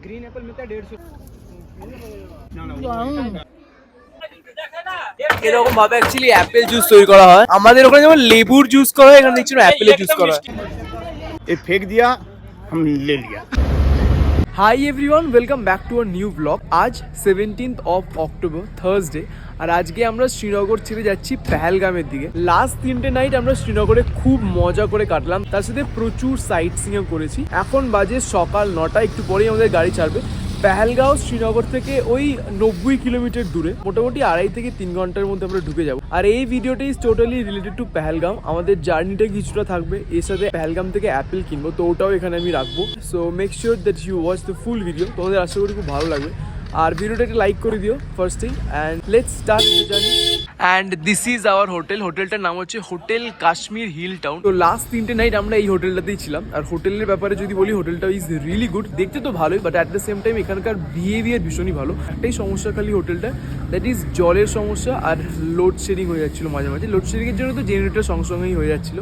Green Apple मिलता है डेढ़ सौ এরকম ভাবে অ্যাকচুয়ালি অ্যাপেল জুস তৈরি করা হয় আমাদের ওখানে যেমন লেবুর জুস করা হয় এখানে দেখছি অ্যাপেলের জুস করা হয় ये फेंक दिया हम ले लिया hi everyone welcome back to our new blog আজ সেভেন্টিন্থ অফ অক্টোবর থার্সডে আর আজকে আমরা শ্রীনগর ছেড়ে যাচ্ছি পেহেলগামের দিকে। লাস্ট তিনটে নাইট আমরা শ্রীনগরে খুব মজা করে কাটলাম। তার সাথে প্রচুর সাইট সিংও করেছি। এখন বাজে সকাল নটা, একটু পরেই আমাদের গাড়ি ছাড়বে। পেহেলগাঁও শ্রীনগর থেকে ওই নব্বই কিলোমিটার দূরে, মোটামুটি আড়াই থেকে তিন ঘণ্টার মধ্যে আমরা ঢুকে যাব। আর এই ভিডিওটা is totally related to Pahalgam আমাদের জার্নিটা কিছুটা থাকবে। এর সাথে পেহেলগাম থেকে অ্যাপেল কিনবো, তো ওটাও এখানে আমি রাখব। So make sure that you watch the full video তোমাদের আশা করি খুব ভালো লাগবে। আর ভিডিওটা একটা লাইক করে দিও first thing and let's start journey and this is our hotel হোটেলটার নাম হচ্ছে হোটেল কাশ্মীর হিল টাউন তো লাস্ট তিনটে নাইট আমরা এই হোটেলটাতেই ছিলাম। আর হোটেলের ব্যাপারে যদি বলি হোটেলটা ইজ রিয়েলি গুড দেখতে তো ভালোই but at the same time এখানকার বিহেভিয়ার ভীষণই ভালো। একটাই সমস্যা খালি হোটেলটা দ্যাট ইজ জলের সমস্যা আর লোডশেডিং হয়ে যাচ্ছিল মাঝে মাঝে। লোডশেডিংয়ের জন্য তো জেনারেটর সঙ্গে সঙ্গেই হয়ে যাচ্ছিল।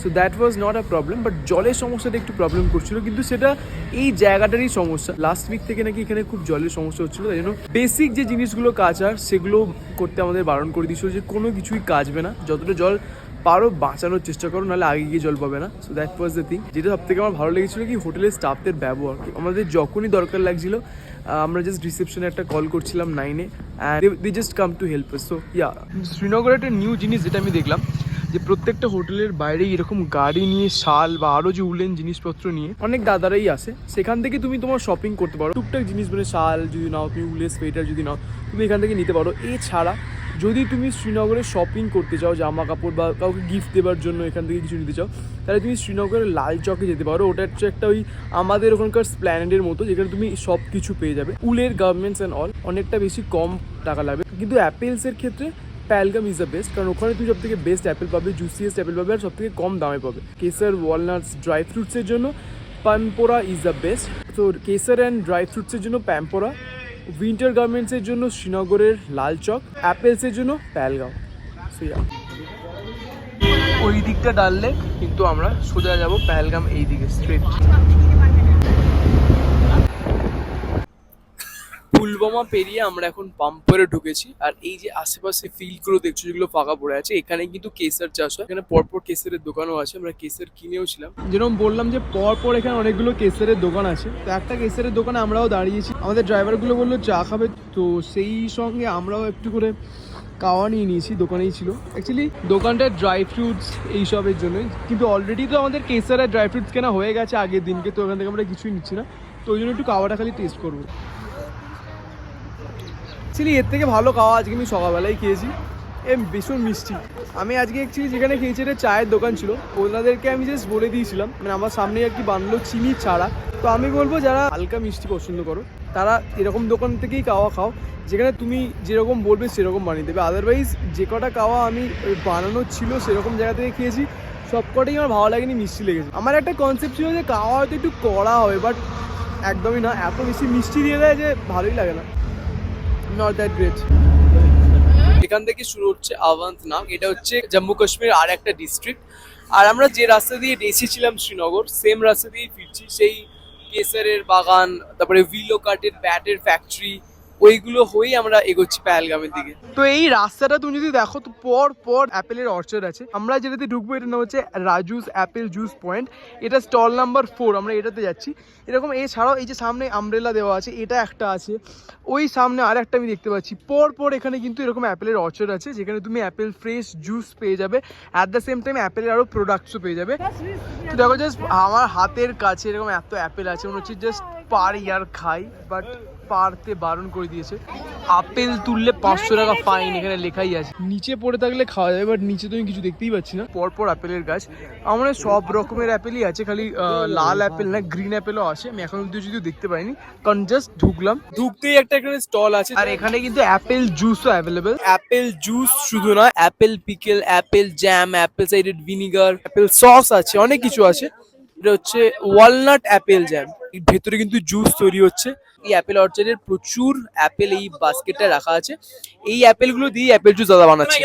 So that was not a problem but জলের সমস্যাটা একটু প্রবলেম করছিল, কিন্তু সেটা এই জায়গাটারই সমস্যা। লাস্ট উইক থেকে নাকি এখানে খুব জলের সমস্যা হচ্ছিল, তাই জন্য বেসিক যে জিনিসগুলো কাচার সেগুলো করতে আমাদের বারণ করে দিয়েছিল যে কোনো কিছুই কাচবে না। যতটা জল পারো বাঁচানোর চেষ্টা করো, নাহলে আগে গিয়ে জল পাবে না। So that was the thing যেটা সব থেকে আমার ভালো লেগেছিল কি হোটেলের স্টাফদের ব্যবহার। আমাদের যখনই দরকার লাগছিল আমরা জাস্ট রিসেপশনে একটা কল করছিলাম নাইনে and they just come to help so yeah শ্রীনগরের একটা নিউ জিনিস যেটা আমি দেখলাম যে প্রত্যেকটা হোটেলের বাইরে এরকম গাড়ি নিয়ে শাল বা আরও যে উলেন জিনিসপত্র নিয়ে অনেক দাদারাই আসে। সেখান থেকে তুমি তোমার শপিং করতে পারো। টুকটাক জিনিস মানে শাল যদি নাও, তুমি উলের সোয়েটার যদি নাও, তুমি এখান থেকে নিতে পারো। এছাড়া যদি তুমি শ্রীনগরে শপিং করতে চাও জামা কাপড় বা কাউকে গিফট দেওয়ার জন্য এখান থেকে কিছু নিতে চাও, তাহলে তুমি শ্রীনগরের লাল চকে যেতে পারো। ওটা হচ্ছে একটা ওই আমাদের ওখানকার স্প্ল্যানেডের মতো, যেখানে তুমি সব কিছু পেয়ে যাবে। উলের গার্মেন্টস অ্যান্ড অল অনেকটা বেশি কম টাকা লাগবে। কিন্তু অ্যাপেলসের ক্ষেত্রে প্যালগাম ইজ দ্য বেস্ট কারণ ওখানে তুমি সব থেকে বেস্ট অ্যাপেল পাবে জুসিয়েস্ট অ্যাপেল পাবে আর সব থেকে কম দামে পাবে। কেসার ওয়ালনাটস ড্রাই ফ্রুটসের জন্য পাম্পোরা ইজ দ্য বেস্ট তো কেসার অ্যান্ড ড্রাই ফ্রুটসের জন্য প্যাম্পোরা উইন্টার গার্মেন্টসের জন্য শ্রীনগরের লাল চক। অ্যাপেলসের জন্য So, yeah. ওই দিকটা ডাললে কিন্তু আমরা সোজা যাব প্যালগাম এই দিকে স্ট্রেট পুলবামা পেরিয়ে আমরা এখন পাম্পরে ঢুকেছি। আর এই যে আশেপাশে ফিল্ডগুলো দেখছ, যেগুলো ফাঁকা পড়ে আছে এখানে কিন্তু কেসার চাষ হয়। এখানে পরপর কেসারের দোকানও আছে, আমরা কেসার কিনেও ছিলাম। যেরকম বললাম যে পরপর এখানে অনেকগুলো কেসারের দোকান আছে। তো একটা কেসারের দোকানে আমরাও দাঁড়িয়েছি। আমাদের ড্রাইভারগুলো বলল, চা খাবে? তো সেই সঙ্গে আমরাও একটু করে কাওয়া নিয়ে নিয়েছি, দোকানেই ছিল। অ্যাকচুয়ালি দোকানটা ড্রাই ফ্রুটস এইসবের জন্য কিন্তু অলরেডি তো আমাদের কেসার আর ড্রাই ফ্রুটস কেনা হয়ে গেছে আগের দিনকে, তো ওখান থেকে আমরা কিছুই নিচ্ছি না। তো ওই জন্য একটু কাওয়াটা খালি টেস্ট করব। অ্যাকচুয়ালি এর থেকে ভালো খাওয়া আজকে আমি সকালবেলায় খেয়েছি। এ ভীষণ মিষ্টি। আমি আজকে অ্যাকচুয়ালি যেখানে খেয়েছি, এটা চায়ের দোকান ছিল। ওনাদেরকে আমি জাস্ট বলে দিয়েছিলাম। মানে আমার সামনে আর কি বানলো চিনি ছাড়া। তো আমি বলব, যারা হালকা মিষ্টি পছন্দ করো, তারা এরকম দোকান থেকেই কাওয়া খাও। যেখানে তুমি যেরকম বলবে, সেরকম বানিয়ে দেবে। আদারওয়াইজ যে কটা কাওয়া আমি বানানো ছিল, সেরকম জায়গা থেকে খেয়েছি। সব কটাই আমার ভালো লাগেনি, মিষ্টি লেগেছে। আমার একটা কনসেপ্ট ছিল যে কাওয়া হয়তো একটু কড়া হবে বাট একদমই না। এত বেশি মিষ্টি দিয়ে দেয় যে, ভালোই লাগে না। নট দ্যাট গ্রেট এখান থেকে শুরু হচ্ছে আওয়ান্ত নাম এটা হচ্ছে জম্মু কাশ্মীর আর একটা ডিস্ট্রিক্ট আর আমরা যে রাস্তা দিয়ে এসেছিলাম শ্রীনগর সেম রাস্তা দিয়ে ফিরছি সেই কেসারের বাগান, তারপরে ভিলো কাটের ব্যাটের ফ্যাক্টরি ওইগুলো হয়েই আমরা এগোচ্ছি প্যালগামের দিকে। তো এই রাস্তাটা তুমি যদি দেখো, তো পর পর অ্যাপেলের অর্চার আছে। আমরা যেটাতে ঢুকবো, এটার নাম হচ্ছে রাজুস অ্যাপেল জুস পয়েন্ট। এটা স্টল নাম্বার ফোর, আমরা এটাতে যাচ্ছি। এরকম এছাড়াও এই যে সামনে আমব্রেলা দেওয়া আছে, এটা একটা আছে। ওই সামনে আর একটা আমি দেখতে পাচ্ছি। পর পর এখানে কিন্তু এরকম অ্যাপেলের অর্চার আছে, যেখানে তুমি অ্যাপেল ফ্রেশ জুস পেয়ে যাবে। অ্যাট দ্য সেম টাইম অ্যাপেলের আরও প্রোডাক্টসও পেয়ে যাবে। তো দেখো জাস্ট আমার হাতের কাছে এরকম এত অ্যাপেল আছে, মনে হচ্ছে জাস্ট পার ইয়ার খাই বাট পারতে বারণ করে দিয়েছে। আপেল তুললে পাঁচশো টাকা ফাইন এখানে লেখাই আছে। নিচে পড়ে থাকলে খাওয়া যাবে বাট নিচে তো আমি কিছু দেখতেই পাচ্ছি না। পরপর আপেলের গাছ। আমার সব রকমের অ্যাপেলই আছে খালি লাল অ্যাপেল না গ্রিন অ্যাপেলও আছে। আমি এখন অব্দি যদিও দেখতে পাইনি কারণ জাস্ট ঢুকলাম। ঢুকতেই একটা এখানে স্টল আছে। আর এখানে কিন্তু অ্যাপেল জুসও অ্যাভেলেবেল অ্যাপেল জুস শুধু না apple pickle apple jam apple cider vinegar apple sauce আছে অনেক কিছু আছে। এটা হচ্ছে ওয়ালনাট অ্যাপেল জ্যাম ভেতরে কিন্তু জুস তৈরি হচ্ছে। এই অ্যাপেল অর্চার্ডের প্রচুর অ্যাপেল এই বাস্কেটটা রাখা আছে। এই অ্যাপেলগুলো দিয়ে অ্যাপেল জুস দাদা বানাচ্ছে।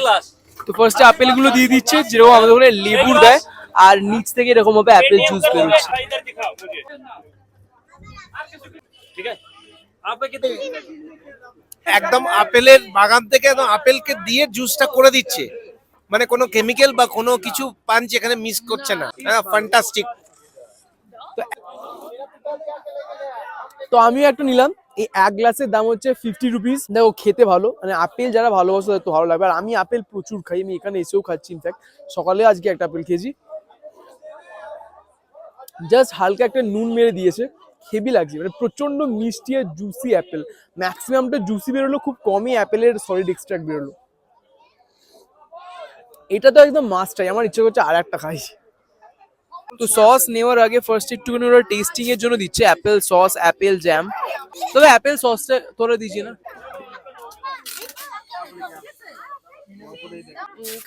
তো ফার্স্টে আপেলগুলো দিয়ে দিচ্ছে যেরকম আমাদের ওখানে লেবুর দেয় আর নিচ থেকে এরকম ভাবে অ্যাপেল জুস বেরোচ্ছে একদম আপেলের বাগান থেকে একদম আপেলকে দিয়ে জুসটা করে দিচ্ছে। মানে কোনো কেমিক্যাল বা কোনো কিছু পাঞ্চ এখানে মিস করছে না। হ্যাঁ ফ্যান্টাস্টিক তো আমিও একটা নিলাম। এই এক গ্লাসের দাম হচ্ছে ফিফটি রুপিস দেখো, খেতে ভালো। মানে আপেল যারা ভালোবাসে তো ভালো লাগবে। আর আমি আপেল প্রচুর খাই। আমি এখানে এসেও খাচ্ছি ইনফ্যাক্ট সকালে আজকে একটা আপেল খেয়েছি। জাস্ট হালকা একটা নুন মেরে দিয়েছে। হেভি লাগছে। মানে প্রচণ্ড মিষ্টি আর জুসি অ্যাপেল ম্যাক্সিমামটা জুসি বেরোলো, খুব কমই অ্যাপেলের সলিড এক্সট্রাক্ট বেরোলো। এটা তো একদম মাস্টাই আমার ইচ্ছে করছে আর একটা খাই। তো সস নেওয়ার আগে ফার্স্ট একটুখানি ওরা টেস্টিং এর জন্য দিচ্ছে। অ্যাপেল সস অ্যাপেল জ্যাম তবে অ্যাপেল সসটা তোরা দিচ্ছি না।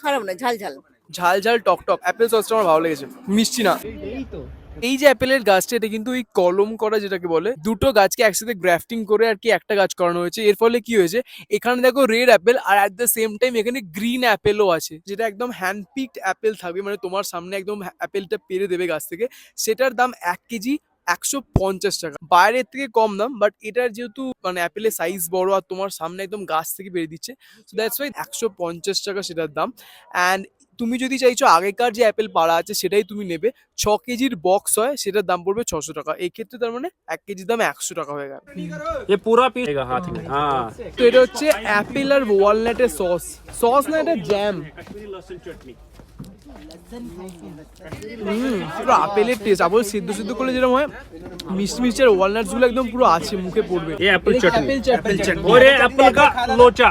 খারাপ না ঝাল ঝাল। ঝাল ঝাল টক টক। অ্যাপেল সসটা আমার ভালো লেগেছে। মিষ্টি না। এই যে অ্যাপেলের গাছটা, এটা কিন্তু ওই কলম করা যেটাকে বলে, দুটো গাছকে একসাথে গ্রাফটিং করে আর কি একটা গাছ করানো হয়েছে। এর ফলে কি হয়েছে, এখানে দেখো রেড অ্যাপেল আর অ্যাট দ্য সেম টাইম এখানে গ্রিন অ্যাপেলও আছে, যেটা একদম হ্যান্ড পিকড অ্যাপেল থাকবে মানে তোমার সামনে একদম অ্যাপেলটা পেরে দেবে গাছ থেকে। সেটার দাম এক কেজি একশো পঞ্চাশ টাকা। বাইরের থেকে কম দাম বাট এটার যেহেতু মানে অ্যাপেলের সাইজ বড় আর তোমার সামনে একদম গাছ থেকে বেরিয়ে দিচ্ছে সো দ্যাটস ওয়াই একশো পঞ্চাশ টাকা সেটার দাম। অ্যান্ড তুমি যদি চাইছো আগেকার যে অ্যাপেল পাড়া আছে সেটাই তুমি নেবে। ছ কেজির বক্স হয় সেটার দাম পড়বে ছশো টাকা। এই ক্ষেত্রে তার মানে এক কেজির দাম একশো টাকা হয়ে গেল। তো এটা হচ্ছে অ্যাপেল আর ওয়ালনাটের সস সস না এটা জ্যাম পুরো আপেলের টেস্ট আপেল সিদ্ধ সিদ্ধ করলে যেরকম হয় মিষ্টি মিষ্টি আর ওয়ালনাটসগুলো একদম পুরো আছে মুখে পড়বে। চাটনি চাটনি কা লোচা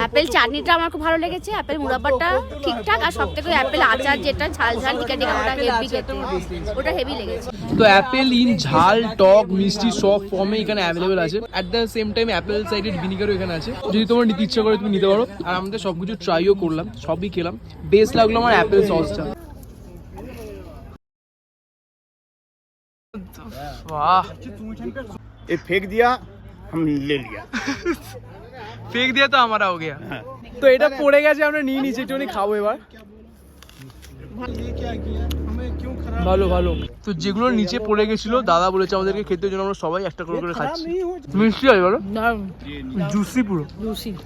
অ্যাপেল চাটনিটা আমার খুব ভালো লেগেছে অ্যাপেল মুরাব্বাটা ঠিকঠাক আর সব থেকে অ্যাপেল আচার যেটা ঝাল ঝাল টিকা টিকা ওটা হেভি খেতে ওটা হেভি লেগেছে তো অ্যাপেল ইন ঝাল টক মিষ্টি সব ফর্মে এখানে অ্যাভেলেবেল আছে at the same time apple cider ভিনিগারও এখানে আছে যদি তোমার নিতে ইচ্ছা করে তুমি নিতে পারো আর আমাদের সব কিছু ট্রাইও করলাম সবই খেলাম বেস্ট লাগলো আমার অ্যাপেল সসটা वाह ये फेंक दिया हम ले लिया ফেক দিয়ে তো আমারা হো গিয়া। হ্যাঁ। তো এটা পড়ে গেছে আমরা নিয়ে নিচে একটুখানি খাব এবার। ভালো ভালো। তো যেগুলো নিচে পড়ে গেছিল দাদা বলেছে আমাদেরকে খেতে জন্য আমরা সবাই একটা করে করে খাচ্ছি। মিষ্টি আছে বলো? জুসি পুরো।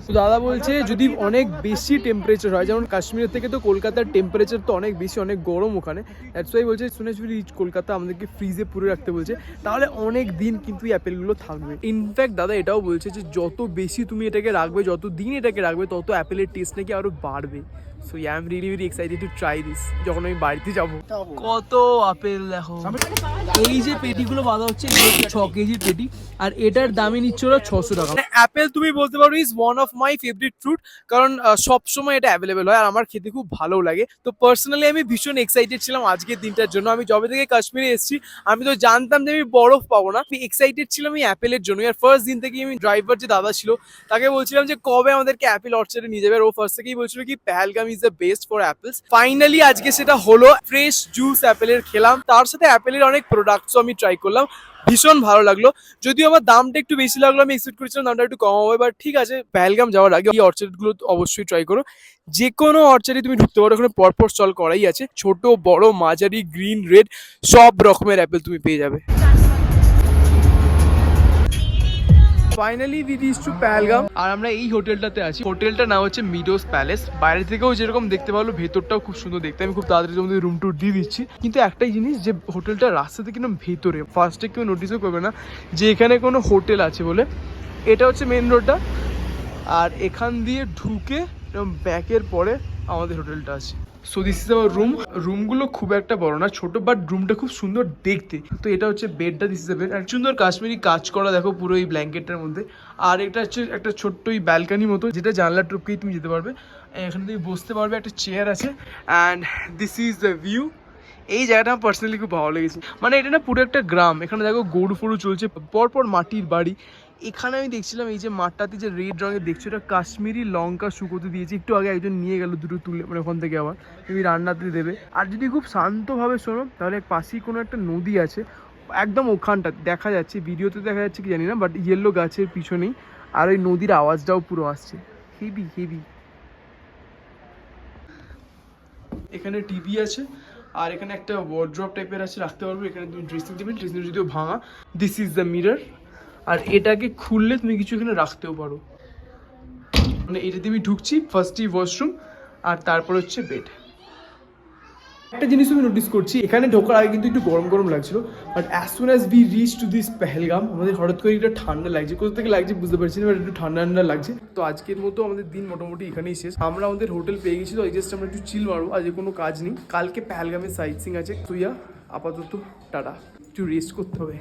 তো দাদা বলছে যদি অনেক বেশি টেম্পারেচার হয় যেমন কাশ্মীরের থেকে তো কলকাতার টেম্পারেচার তো অনেক বেশি অনেক গরম ওখানে দ্যাটস ওয়াই বলছে শুনে শুনে কলকাতা আমাদেরকে ফ্রিজে পুরে রাখতে বলছে তাহলে অনেক দিন কিন্তু এই অ্যাপেলগুলো থাকবে। ইনফ্যাক্ট দাদা এটাও বলছে যে যত বেশি তুমি এটাকে রাখবে যত দিন এটাকে রাখবে তত অ্যাপেলের টেস্ট নাকি আরও বাড়বে। So I am really very excited to try this যখন আমি বাড়িতে যাব। কত আপেল দেখো। এই যে পেটিগুলো বাঁধা হচ্ছে ছ কেজির পেটি আর এটার দামে নিচ্ছে ওরা ছশো টাকা। অ্যাপেল তুমি বলতে পারো is one of my favourite fruit কারণ সব সময় এটা অ্যাভেলেবেল হয় আর আমার খেতে খুব ভালো লাগে। তো পার্সোনালি আমি ভীষণ এক্সাইটেড ছিলাম আজকের দিনটার জন্য। আমি যবে থেকে কাশ্মীরে এসেছি আমি তো জানতাম যে আমি বরফ পাবো না। আমি এক্সাইটেড ছিলাম এই অ্যাপেলের জন্য আর ফার্স্ট দিন থেকে আমি ড্রাইভার যে দাদা ছিল তাকে বলছিলাম যে কবে আমাদেরকে অ্যাপেল অর্চার্ডে নিয়ে যাবে? আর ও ফার্স্ট থেকেই বলছিল কি Pahalgam is the best for apples finally আজকে সেটা হলো ফ্রেশ জুস অ্যাপেলের খেলাম। তার সাথে অ্যাপেলের অনেক প্রোডাক্টসও আমি ট্রাই করলাম। ভীষণ ভালো লাগল। যদিও আমার দামটা একটু বেশি লাগল, আমি এক্সপেক্ট করেছিলাম দামটা একটু কম হবে বাট ঠিক আছে পেহেলগাম যাওয়ার আগে এই অর্চার্ডগুলো অবশ্যই ট্রাই করো। যে কোনো অর্চার্ডে তুমি ঢুকতে পারো, ওখানে পরপর স্টল করাই আছে। ছোট, বড়, মাঝারি গ্রিন রেড সব রকমের অ্যাপেল তুমি পেয়ে যাবে। ফাইনালি রিচ টু পেহেলগাম আর আমরা এই হোটেলটাতে আছি। হোটেলটার নাম হচ্ছে মিডোস প্যালেস বাইরে থেকেও যেরকম দেখতে পারল, ভেতরটাও খুব সুন্দর দেখতে। আমি খুব তাড়াতাড়ি তোমাদের রুম টুর দিয়ে দিচ্ছি। কিন্তু একটাই জিনিস, যে হোটেলটা রাস্তা থেকে না ভেতরে। ফার্স্টে কেউ নোটিসও করবে না যে এখানে কোনো হোটেল আছে বলে। এটা হচ্ছে মেন রোডটা আর এখান দিয়ে ঢুকে ব্যাকের পরে আমাদের হোটেলটা আছে। So this is our room রুমগুলো খুব একটা বড় না, ছোট বাট রুমটা খুব সুন্দর দেখতে। তো এটা হচ্ছে বেডটা দিস ইজ বেড আর সুন্দর কাশ্মীরি কাজ করা, দেখো পুরো এই ব্ল্যাঙ্কেটটার মধ্যে। আর এটা হচ্ছে একটা ছোট্ট ওই ব্যালকানি মতো, যেটা জানলা টপকেই তুমি যেতে পারবে। এখানে তুমি বসতে পারবে, একটা চেয়ার আছে। And this is the view এই জায়গাটা আমার পার্সোনালি খুব ভালো লেগেছে। মানে এটা না পুরো একটা গ্রাম। এখানে দেখো গরু ফরু চলছে, পরপর মাটির বাড়ি। এখানে আমি দেখছিলাম এই যে মাঠটাতে যে রেড রঙের, দেখছ এটা কাশ্মীরি লঙ্কা শুকোতে দিয়েছে। একটু আগে একজন নিয়ে গেল দুটো তুলে মানে ওখান থেকে আবার, তুমি রান্নাতে দেবে। আর যদি খুব শান্তভাবে শোনো, তাহলে পাশেই কোনো একটা নদী আছে, একদম ওখানটা, দেখা যাচ্ছে, ভিডিওতে দেখা যাচ্ছে কি জানি না বাট ইয়েলো গাছের পিছনেই, আর ওই নদীর আওয়াজটাও পুরো আসছে। হেভি হেভি এখানে টিভি আছে, আর এখানে একটা ওয়ার্ড্রপ টাইপের আছে, রাখতে পারব। এখানে তুমি ড্রেসিং টেবিল ড্রেসিং যদিও ভাঙা দিস ইজ দ্য মিরর আর এটাকে খুললে তুমি কিছু এখানে রাখতেও পারো। মানে এটা দিয়ে আমি ঢুকছি ফার্স্টই ওয়াশরুম আর তারপর হচ্ছে বেড একটা জিনিস আমি নোটিস করছি, এখানে ঢোকার আগে কিন্তু একটু গরম গরম লাগছিল but as soon as we reach to this Pahalgam আমাদের হঠাৎ করে একটু ঠান্ডা লাগছে। কোথা থেকে লাগছে বুঝতে পারছি না বাট একটু ঠান্ডা ঠান্ডা লাগছে। তো আজকের মতো আমাদের দিন মোটামুটি এখানেই শেষ। আমরা আমাদের হোটেল পেয়ে গেছি, তো জাস্ট আমরা একটু চিল মারবো, আজকে কোনো কাজ নেই। কালকে পেহেলগামের সাইট সিং আছে। তুইয়া আপাতত টাটা। একটু রেস্ট করতে হবে।